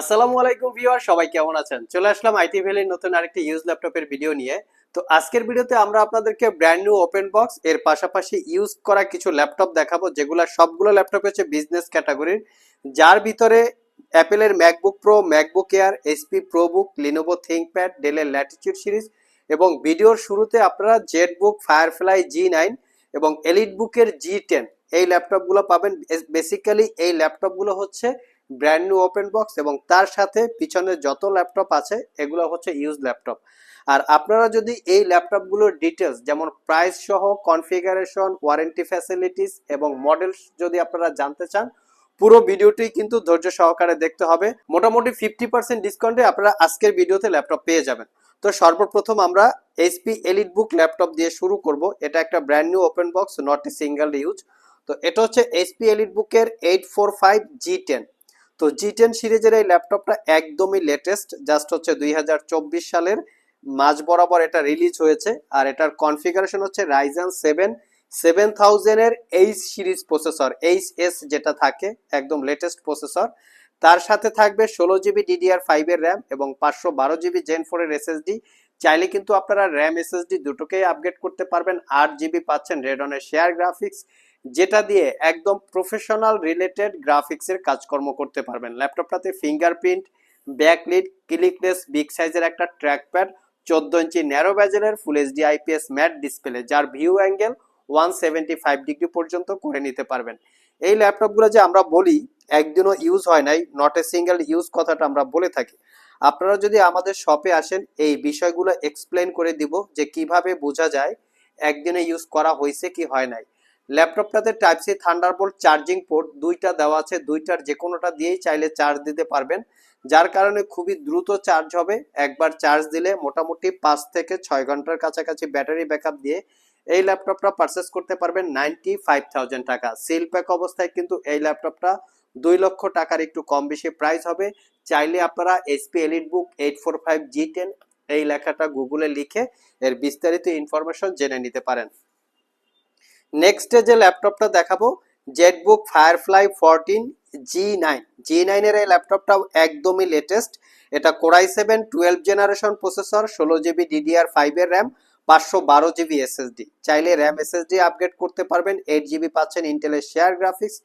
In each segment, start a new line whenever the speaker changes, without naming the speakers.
আসসালামু আলাইকুম ভিউয়ার, সবাই কেমন আছেন? চলে আসলাম আইটি ভ্যালির নতুন আরেকটি ইউজ ল্যাপটপের ভিডিও নিয়ে। তো আজকের ভিডিওতে আমরা আপনাদেরকে ব্র্যান্ড নিউ ওপেন বক্স এর পাশাপাশি ইউজ করা কিছু ল্যাপটপ দেখাবো, যেগুলো সবগুলো ল্যাপটপ হচ্ছে বিজনেস ক্যাটাগরির যার ভিতরে অ্যাপেলের MacBook Pro MacBook Air HP ProBook Lenovo ThinkPad ডেলের ল্যাটিচিউড সিরিজ এবং ভিডিওর শুরুতে আপনারা জেটবুক ফায়ারফ্লাই জি নাইন এবং এলিট বুকের জি টেন এই ল্যাপটপগুলো পাবেন। বেসিক্যালি এই ল্যাপটপগুলো হচ্ছে ব্র্যান্ড নিউ ওপেন বক্স এবং তার সাথে পিছনে যত ল্যাপটপ আছে, এগুলো হচ্ছে ইউজ ল্যাপটপ আর আপনারা যদি এই ল্যাপটপগুলোর ডিটেলস যেমন প্রাইস সহ কনফিগারেশন ওয়ারেন্টি ফ্যাসিলিটিস এবং মডেল যদি আপনারা জানতে চান, পুরো ভিডিওটি কিন্তু ধৈর্য সহকারে দেখতে হবে। মোটামুটি ফিফটি পার্সেন্ট ডিসকাউন্টে আপনারা আজকের ভিডিওতে ল্যাপটপ পেয়ে যাবেন। তো সর্বপ্রথম আমরা এইচপি এলিট বুক ল্যাপটপ দিয়ে শুরু করব। এটা একটা brand new open box not a single use তো এটা হচ্ছে এইচপি এলিট বুকের eight four five G ten তো জি টেন সিরিজের এই ল্যাপটপটা একদমই লেটেস্ট জাস্ট হচ্ছে দুই হাজার চব্বিশ সালের মাঝ বরাবর এটা রিলিজ হয়েছে, আর এটার কনফিগারেশন হচ্ছে Ryzen seven seven থাউজেন্ডের H series processor H S যেটা থাকে, একদম লেটেস্ট প্রসেসর তার সাথে থাকবে ষোলো জিবি ডিডিআর ফাইভের র্যাম এবং পাঁচশো বারো জিবি জেন ফোরের এসএসডি চাইলে কিন্তু আপনারা র্যাম এসএসডি দুটোকেই আপগ্রেড করতে পারবেন, আট জিবি পাচ্ছেন রেডনের শেয়ার গ্রাফিক্স যেটা দিয়ে একদম প্রফেশনাল রিলেটেড গ্রাফিক্সের কাজকর্ম করতে পারবেন। ল্যাপটপটাতে ফিঙ্গারপ্রিন্ট ব্যাকলিট ক্লিকলেস বিগ সাইজের একটা ট্র্যাকপ্যাড চোদ্দ ইঞ্চি narrow ব্যাজেলের full HD IPS matte display যার view angle one seventy five degree পর্যন্ত করে নিতে পারবেন। এই ল্যাপটপগুলো যে আমরা বলি, একদিনও ইউজ হয় নাই নট এ সিঙ্গেল ইউজ কথাটা আমরা বলে থাকি। আপনারা যদি আমাদের শপে আসেন, এই বিষয়গুলো এক্সপ্লেন করে দিব যে কীভাবে বোঝা যায়, একদিনে ইউজ করা হয়েছে কি হয় নাই। ল্যাপটপটাতে type C Thunderbolt charging port দুইটা দেওয়া আছে, দুইটার যে কোনোটা দিয়েই চাইলে চার্জ দিতে পারবেন। যার কারণে খুবই দ্রুত চার্জ হবে। একবার চার্জ দিলে মোটামুটি পাঁচ থেকে ছয় ঘণ্টার কাছাকাছি ব্যাটারি ব্যাকআপ দিয়ে এই ল্যাপটপটা পারচেস করতে পারবেন নাইনটি ফাইভ থাউজেন্ড টাকা। সিল প্যাক অবস্থায় কিন্তু এই ল্যাপটপটা দুই লক্ষ টাকার একটু কম বেশি প্রাইস হবে। চাইলে আপনারা HP Elite book eight four five G ten এই লেখাটা গুগলে লিখে এর বিস্তারিত ইনফরমেশন জেনে নিতে পারেন। নেক্সটে যে ল্যাপটপটা দেখাবো ZBook Firefly fourteen G nine G নাইনের এই ল্যাপটপটাও একদমই লেটেস্ট এটা Core i seven twelve generation processor ষোলো জিবি ডিডিআর ফাইভের র্যাম পাঁচশো বারো জিবি এসএসডি চাইলে র্যাম এসএসডি আপগ্রেড করতে পারবেন এইট জিবি পাচ্ছেন ইন্টেলের শেয়ার গ্রাফিক্স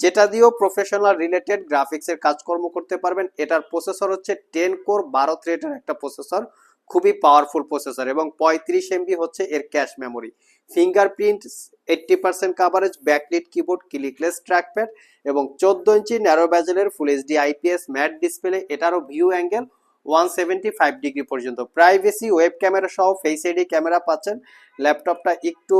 যেটা দিয়েও প্রফেশনাল রিলেটেড গ্রাফিক্সের কাজকর্ম করতে পারবেন। এটার প্রসেসর হচ্ছে টেন কোর বারো থ্রেডের একটা প্রসেসর খুবই পাওয়ারফুল প্রসেসর এবং পঁয়ত্রিশ এমবি হচ্ছে এর cache memory fingerprint eighty percent coverage backlit keyboard clickless trackpad এবং চোদ্দ ইঞ্চি narrow ব্যাজেলের full HD IPS matte display এটারও view angle one seventy five degree পর্যন্ত। প্রাইভেসি ওয়েব ক্যামেরা সহ ফেস আইডি ক্যামেরা পাচ্ছেন। ল্যাপটপটা একটু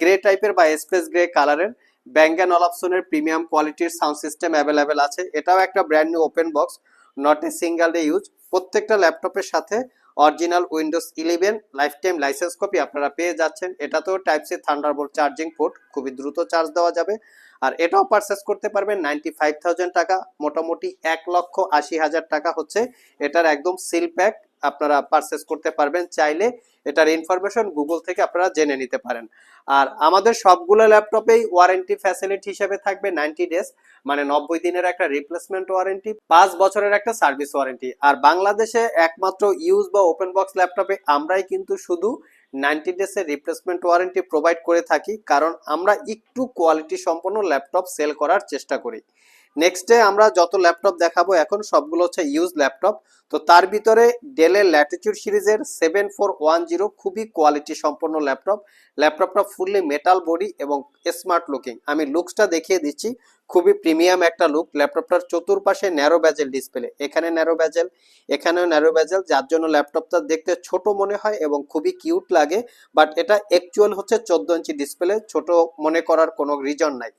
গ্রে টাইপের বা স্পেস গ্রে কালারের ব্যাঙ্গান অলাপসনের প্রিমিয়াম কোয়ালিটির সাউন্ড সিস্টেম অ্যাভেলেবেল আছে। এটাও একটা brand new open box not a single day use প্রত্যেকটা ল্যাপটপের সাথে original Windows eleven life time license copy আপনারা পেয়ে যাচ্ছেন। এটা তো type C Thunderbolt charging port, খুবই দ্রুত চার্জ দেওয়া যাবে। আর এটাও পারচেস করতে পারবেন নাইনটি ফাইভ থাউজেন্ড টাকা, মোটামুটি এক লক্ষ আশি হাজার টাকা হচ্ছে। এটার একদম সিল প্যাক আপনারা পারচেস করতে পারবেন, চাইলে এটার ইনফরমেশন গুগল থেকে আপনারা জেনে নিতে পারেন। আর আমাদের সবগুলো ল্যাপটপেই ওয়ারেন্টি ফ্যাসিলিটি হিসেবে থাকবে নাইনটি ডেজ মানে নব্বই দিনের একটা রিপ্লেসমেন্ট ওয়ারেন্টি পাঁচ বছরের একটা সার্ভিস ওয়ারেন্টি আর বাংলাদেশে একমাত্র ইউজ বা ওপেন বক্স ল্যাপটপে আমরাই কিন্তু শুধু নাইনটি ডেজের রিপ্লেসমেন্ট ওয়ারেন্টি প্রোভাইড করে থাকি, কারণ আমরা একটু কোয়ালিটি সম্পন্ন ল্যাপটপ সেল করার চেষ্টা করি। নেক্সটে আমরা যত ল্যাপটপ দেখাবো এখন সবগুলো হচ্ছে ইউজ ল্যাপটপ তো তার ভিতরে ডেলের ল্যাটিটিউড সিরিজের সেভেন ফোর ওয়ান জিরো খুবই কোয়ালিটি সম্পন্ন ল্যাপটপ ল্যাপটপটা ফুললি মেটাল বডি এবং স্মার্ট লুকিং আমি লুকসটা দেখিয়ে দিচ্ছি। খুবই প্রিমিয়াম একটা লুক ল্যাপটপটার চতুর্পাশে ন্যারো ব্যাজেল ডিসপ্লে এখানে ন্যারো ব্যাজেল এখানেও ন্যারো ব্যাজেল যার জন্য ল্যাপটপটা দেখতে ছোট মনে হয় এবং খুবই কিউট লাগে। বাট এটা অ্যাকচুয়াল হচ্ছে চোদ্দ ইঞ্চি ডিসপ্লে ছোট মনে করার কোনো রিজন নাই।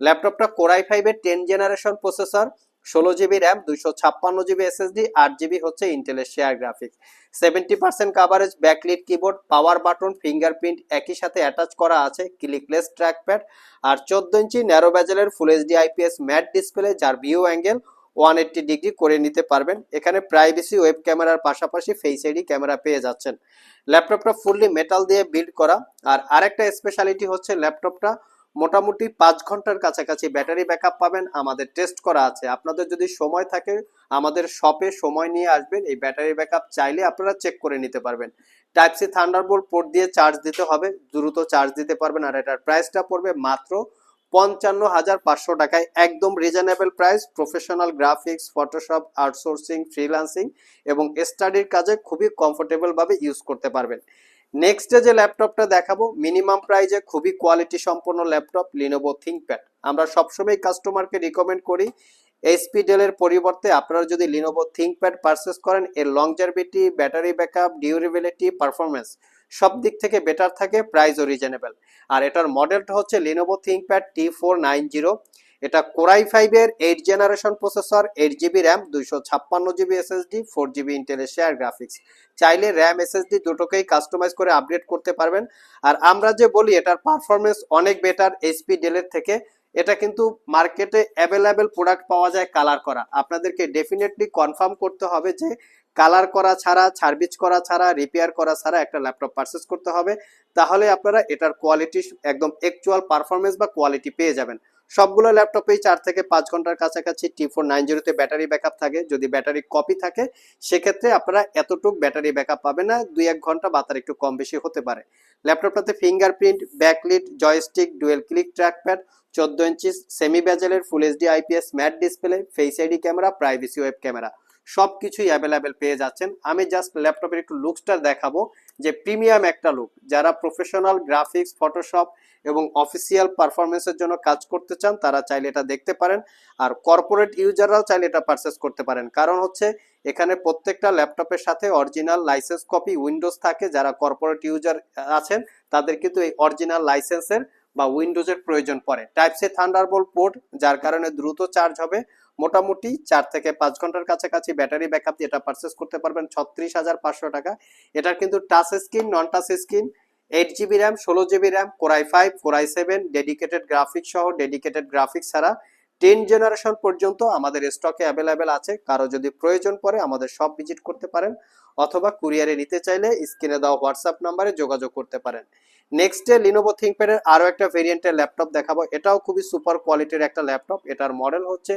ল্যাপটপটা কোরাই ফাইভের টেন জেনারেশন প্রসেসর ষোলো জিবি র্যাম দুইশো ছাপ্পান্ন জিবি এসএসডি আট জিবি হচ্ছে ইন্টেলের share graphics seventy percent coverage backlit keyboard power button fingerprint একই সাথে অ্যাটাচ করা আছে ক্লিকলেস ট্র্যাকপ্যাড আর চোদ্দ ইঞ্চি narrow ব্যাজেলের full HD IPS matte display যার view angle one eighty degree করে নিতে পারবেন। এখানে প্রাইভেসি ওয়েব ক্যামেরার পাশাপাশি ফেস আইডি ক্যামেরা পেয়ে যাচ্ছেন। ল্যাপটপটা ফুললি মেটাল দিয়ে বিল্ড করা। আর আরেকটা স্পেশালিটি হচ্ছে ল্যাপটপটা মোটামুটি পাঁচ ঘণ্টার কাছাকাছি ব্যাটারি ব্যাকআপ পাবেন, আমাদের টেস্ট করা আছে। আপনাদের যদি সময় থাকে, আমাদের শপে সময় নিয়ে আসবেন, এই ব্যাটারি ব্যাকআপ চাইলে আপনারা চেক করে নিতে পারবেন। টাইপ সি থান্ডারবোল্ট পোর্ট দিয়ে চার্জ দিতে হবে, দ্রুত চার্জ দিতে পারবেন, আর এটার প্রাইসটা পড়বে মাত্র পঞ্চান্ন হাজার পাঁচশো টাকায়। একদম reasonable price professional graphics Photoshop outsourcing freelancing এবং স্টাডির কাজে খুবই কমফোর্টেবলভাবে ইউজ করতে পারবেন। নেক্সট যে ল্যাপটপটা দেখাবো মিনিমাম প্রাইজে খুবই কোয়ালিটি সম্পন্ন ল্যাপটপ লিনোভো থিঙ্কপ্যাড আমরা সবসময় কাস্টমারকে রিকমেন্ড করি এইচপি ডেলের পরিবর্তে আপনারা যদি লিনোভো থিঙ্কপ্যাড পারচেস করেন, এর longevity battery backup durability performance সব দিক থেকে বেটার থাকে প্রাইসও রিজনেবল আর এটার মডেলটা হচ্ছে Lenovo ThinkPad T four nine zero এটা কোরাই ফাইভের eight generation processor eight GB RAM দুইশো ছাপ্পান্ন জিবি এসএসডি ফোর জিবি ইন্টেলের শেয়ার গ্রাফিক্স চাইলে র্যাম এসএসডি দুটোকেই কাস্টমাইজ করে আপডেট করতে পারবেন। আর আমরা যে বলি, এটার পারফরমেন্স অনেক বেটার এইচপি ডেলের থেকে। এটা কিন্তু মার্কেটে অ্যাভেলেবেল প্রোডাক্ট পাওয়া যায় কালার করা। আপনাদেরকে ডেফিনেটলি কনফার্ম করতে হবে যে কালার করা ছাড়া সার্ভিস করা ছাড়া রিপেয়ার করা ছাড়া একটা ল্যাপটপ পারচেস করতে হবে। তাহলে আপনারা এটার কোয়ালিটি একদম অ্যাকচুয়াল পারফরমেন্স বা কোয়ালিটি পেয়ে যাবেন। সবগুলো ল্যাপটপেই চার থেকে পাঁচ ঘণ্টার কাছাকাছি টি ফোর নাইন জিরোতে ব্যাটারি ব্যাকআপ থাকে। যদি ব্যাটারি কপি থাকে, সেক্ষেত্রে আপনারা এতটুক ব্যাটারি ব্যাকআপ পাবেন না, দুই এক ঘণ্টা বা তার একটু কম বেশি হতে পারে। ল্যাপটপটাতে fingerprint backlit joystick dual click trackpad চোদ্দ inch semi ব্যাজেলের full HD IPS matte display face ID camera privacy web camera সব কিছুই অ্যাভেলেবেল পেয়ে যাচ্ছেন। আমি জাস্ট ল্যাপটপের একটু লুকসটা দেখাবো যে প্রিমিয়াম একটা লুক যারা প্রফেশনাল গ্রাফিক্স ফটোশপ এবং অফিসিয়াল পারফরমেন্সের জন্য কাজ করতে চান, তারা চাইলে এটা দেখতে পারেন। আর কর্পোরেট ইউজাররাও চাইলে এটা পারচেস করতে পারেন। কারণ হচ্ছে, এখানে প্রত্যেকটা ল্যাপটপের সাথে অরিজিনাল লাইসেন্স কপি উইন্ডোজ থাকে। যারা কর্পোরেট ইউজার আছেন, তাদের কিন্তু এই অরিজিনাল লাইসেন্সের বা উইন্ডোজের প্রয়োজন পড়ে। টাইপ সি থান্ডারবোল্ট পোর্ট যার কারণে দ্রুত চার্জ হবে। মোটামুটি চার থেকে পাঁচ ঘণ্টার কাছাকাছি ব্যাটারি ব্যাকআপ দিয়ে এটা পারচেস করতে পারবেন ছত্রিশ হাজার পাঁচশো টাকা। এটার কিন্তু touch screen non touch screen eight GB RAM ষোলো GB RAM Core i five Core i seven dedicated graphics সহ ডেডিকেটেড গ্রাফিক্স ছাড়া টেন জেনারেশন পর্যন্ত আমাদের স্টকে অ্যাভেলেবেল আছে। কারও যদি প্রয়োজন পড়ে আমাদের সব ভিজিট করতে পারেন অথবা কুরিয়ারে নিতে চাইলে স্ক্রিনে দেওয়া হোয়াটসঅ্যাপ নাম্বারে যোগাযোগ করতে পারেন। নেক্সটে লিনোভো থিঙ্কপ্যাডের আরও একটা ভেরিয়েন্টের ল্যাপটপ দেখাবো। এটাও খুবই সুপার কোয়ালিটির একটা ল্যাপটপ এটার মডেল হচ্ছে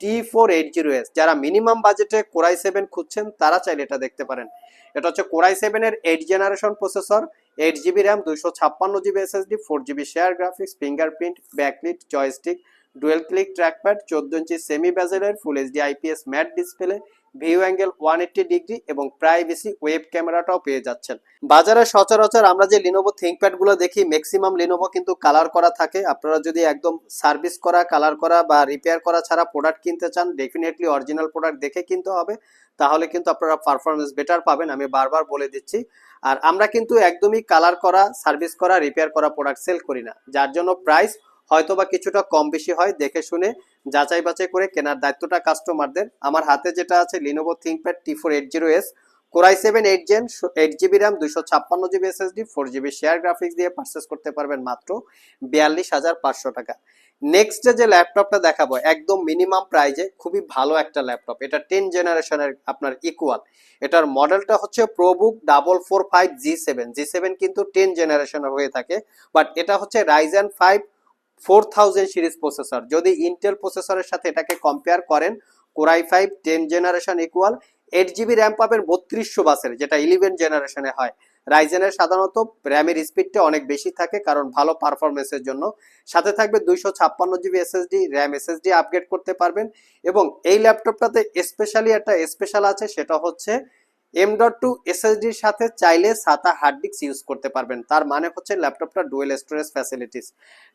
T four eight zero S যারা মিনিমাম বাজেটে কোরাই সেভেন খুঁজছেন, তারা চাইলে এটা দেখতে পারেন। এটা হচ্ছে কোরাই সেভেন এর eight generation processor eight GB RAM দুইশো ছাপ্পান্ন GB SSD four GB share graphics fingerprint backlit joystick dual click trackpad, চোদ্দ inch semi ব্যাজেলের full HD IPS matte display view angle one eighty degree এবং privacy web ক্যামেরাটাও পেয়ে যাচ্ছেন। বাজারে সচরাচর আমরা যে লিনোভো থিঙ্কপ্যাডগুলো দেখি ম্যাক্সিমাম লিনোভো কিন্তু কালার করা থাকে। আপনারা যদি একদম সার্ভিস করা কালার করা বা রিপেয়ার করা ছাড়া প্রোডাক্ট কিনতে চান ডেফিনেটলি অরিজিনাল প্রোডাক্ট দেখে কিনতে হবে। তাহলে কিন্তু আপনারা পারফরমেন্স বেটার পাবেন, আমি বারবার বলে দিচ্ছি। আর আমরা কিন্তু একদমই কালার করা সার্ভিস করা রিপেয়ার করা প্রোডাক্ট সেল করি না। যার জন্য প্রাইস হয়তো বা কিছুটা কম বেশি হয়, দেখে শুনে যাচাই বাছাই করে কেনার দায়িত্বটা কাস্টমারদের আমার হাতে যেটা আছে Lenovo ThinkPad T four eight zero S Core i seven eight gen eight GB RAM দুইশো ছাপ্পান্ন GB SSD four GB share graphics দিয়ে পারচেস করতে পারবেন মাত্র বিয়াল্লিশ হাজার পাঁচশো টাকা। নেক্সট যে ল্যাপটপটা দেখাবো, একদম মিনিমাম প্রাইজে খুবই ভালো একটা ল্যাপটপ এটা টেন জেনারেশনের আপনার ইকুয়াল এটার মডেলটা হচ্ছে ProBook double four five G seven G seven কিন্তু টেন জেনারেশনের হয়ে থাকে বাট এটা হচ্ছে Ryzen five four thousand series processor. যদি ইন্টেল প্রসেসরের সাথে এটাকে কম্পেয়ার করেন Core i five ten generation equal eight GB RAM পাবেন বত্রিশশো বাসের, যেটা ইলেভেন জেনারেশনে হয়। রাইজেনের সাধারণত র্যামের স্পিডটা অনেক বেশি থাকে, কারণ ভালো পারফরমেন্সের জন্য। সাথে থাকবে দুইশো ছাপ্পান্ন GB SSD RAM SSD upgrade করতে পারবেন। এবং এই ল্যাপটপটাতে স্পেশালি একটা স্পেশাল আছে, সেটা হচ্ছে এম ডট টু এসএসডির সাথে চাইলে সাতা হার্ড ডিস্ক ইউজ করতে পারবেন। তার মানে হচ্ছে ল্যাপটপটা ডুয়েল স্টোরেজ ফ্যাসিলিটিস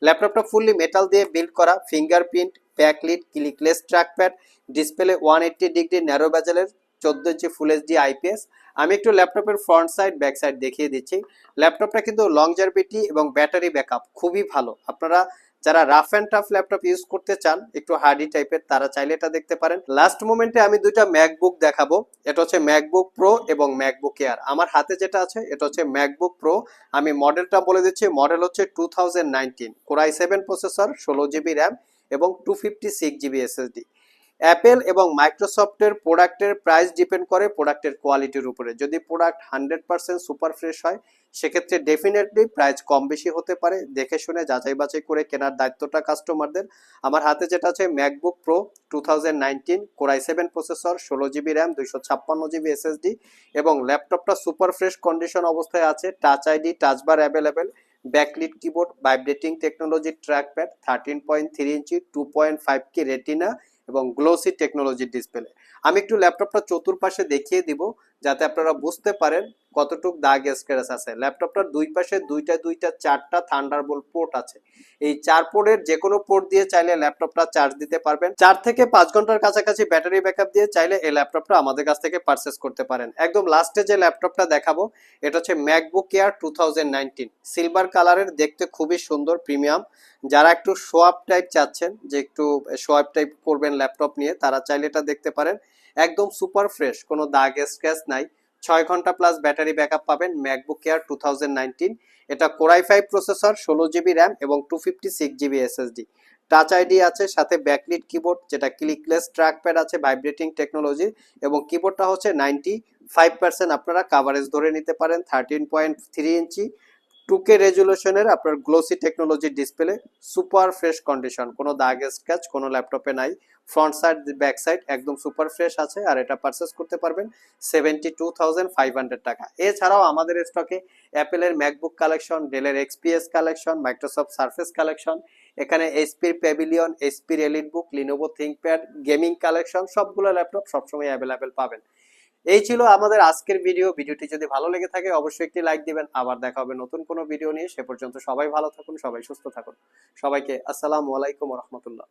ল্যাপটপটা ফুললি মেটাল দিয়ে বিল্ড করা fingerprint backlit clickless trackpad display one eighty degree narrow ব্যাজেলের চোদ্দ ইঞ্চি ফুল এইচডি আইপিএস আমি একটু ল্যাপটপের ফ্রন্ট সাইড ব্যাক সাইড দেখিয়ে দিচ্ছি। ল্যাপটপটা কিন্তু লংজারভিটি এবং ব্যাটারি ব্যাকআপ খুবই ভালো। আপনারা যারা rough and tough laptop use করতে চান, একটু হার্ডি টাইপের তারা চাইলে এটা দেখতে পারেন। লাস্ট মোমেন্টে আমি দুইটা ম্যাকবুক দেখাবো। এটা হচ্ছে ম্যাকবুক প্রো এবং ম্যাকবুক এয়ার আমার হাতে যেটা আছে, এটা হচ্ছে ম্যাকবুক প্রো আমি মডেলটা বলে দিচ্ছি মডেল হচ্ছে two thousand nineteen Core i seven processor ষোলো জিবি র্যাম এবং two fifty six GB SSD Apple এবং মাইক্রোসফটের প্রোডাক্টের প্রাইস ডিপেন্ড করে প্রোডাক্টের কোয়ালিটির উপরে। যদি product hundred percent super fresh হয়, সেক্ষেত্রে ডেফিনেটলি প্রাইস কম বেশি হতে পারে। দেখে শুনে, যাচাই বাছাই করে কেনার দায়িত্বটা কাস্টমারদের আমার হাতে যেটা আছে MacBook Pro two thousand nineteen Core i seven processor ষোলো জিবি র্যাম দুইশো ছাপ্পান্ন জিবি এসএসডি এবং ল্যাপটপটা সুপার ফ্রেশ কন্ডিশন অবস্থায় আছে। Touch ID touch bar available backlit keyboard vibrating technology trackpad thirteen point three inch two point five K retina এবং glossy টেকনোলজির display আমি একটু ল্যাপটপটা চতুর্পাশে দেখিয়ে দিব। যাতে আপনারা বুঝতে পারেন কতটুক দাগ স্ক্র্যাচ আছে। ল্যাপটপটার দুই পাশে দুইটা দুইটা, চারটা থান্ডারবোল্ট পোর্ট আছে। এই চার পোর্টের যে কোনো পোর্ট দিয়ে চাইলে ল্যাপটপটা চার্জ দিতে পারবেন। চার থেকে পাঁচ ঘণ্টার কাছাকাছি ব্যাটারি ব্যাকআপ দিয়ে চাইলে এই ল্যাপটপটা আমাদের কাছ থেকে পারচেস করতে পারেন। একদম লাস্টে যে ল্যাপটপটা দেখাবো, এটা হচ্ছে ম্যাকবুক এয়ার টু সিলভার কালারের, দেখতে খুবই সুন্দর, প্রিমিয়াম। যারা একটু শোয়াপ টাইপ চাচ্ছেন, যে একটু শোয়াপ টাইপ করবেন ল্যাপটপ নিয়ে, তারা চাইলে এটা দেখতে পারেন। একদম সুপার ফ্রেশ, কোনো দাগ স্ক্র্যাচ নাই। ছয় ঘণ্টা প্লাস ব্যাটারি ব্যাকআপ পাবেন ম্যাকবুক এয়ার টু এটা কোরাই ফাইভ প্রসেসর ষোলো জিবি র্যাম এবং two fifty six GB SSD touch ID আছে, সাথে ব্যাকলিট কিবোর্ড যেটা ক্লিকলেস ট্র্যাকপ্যাড আছে ভাইব্রেটিং টেকনোলজি এবং কিবোর্ডটা হচ্ছে নাইনটি ফাইভ পার্সেন্ট আপনারা কাভারেজ ধরে নিতে পারেন থার্টিন পয়েন্ট থ্রি ইঞ্চি টুকে রেজুলেশনের আপনার গ্লোসি টেকনোলজির ডিসপ্লে সুপার ফ্রেশ কন্ডিশন কোনো দাগ স্ক্র্যাচ কোনো ল্যাপটপে নাই। ফ্রন্ট সাইড ব্যাক সাইড একদম সুপার ফ্রেশ আছে, আর এটা পারচেস করতে পারবেন seventy two thousand five hundred টাকা। এছাড়াও আমাদের স্টকে অ্যাপেলের ম্যাকবুক কালেকশন ডেলের XPS collection Microsoft Surface collection এখানে এইচপির Pavilion এইচপির Elite book Lenovo ThinkPad gaming collection সবগুলো ল্যাপটপ সবসময় অ্যাভেলেবেল পাবেন। এই ছিল আমাদের আজকের ভিডিও ভিডিওটি যদি ভালো লেগে থাকে, অবশ্যই একটি লাইক দিবেন। আবার দেখা হবে নতুন কোনো ভিডিও নিয়ে। সে পর্যন্ত সবাই ভালো থাকুন, সবাই সুস্থ থাকুন। সবাইকে আসসালামু আলাইকুম রহমতুল্লাহ।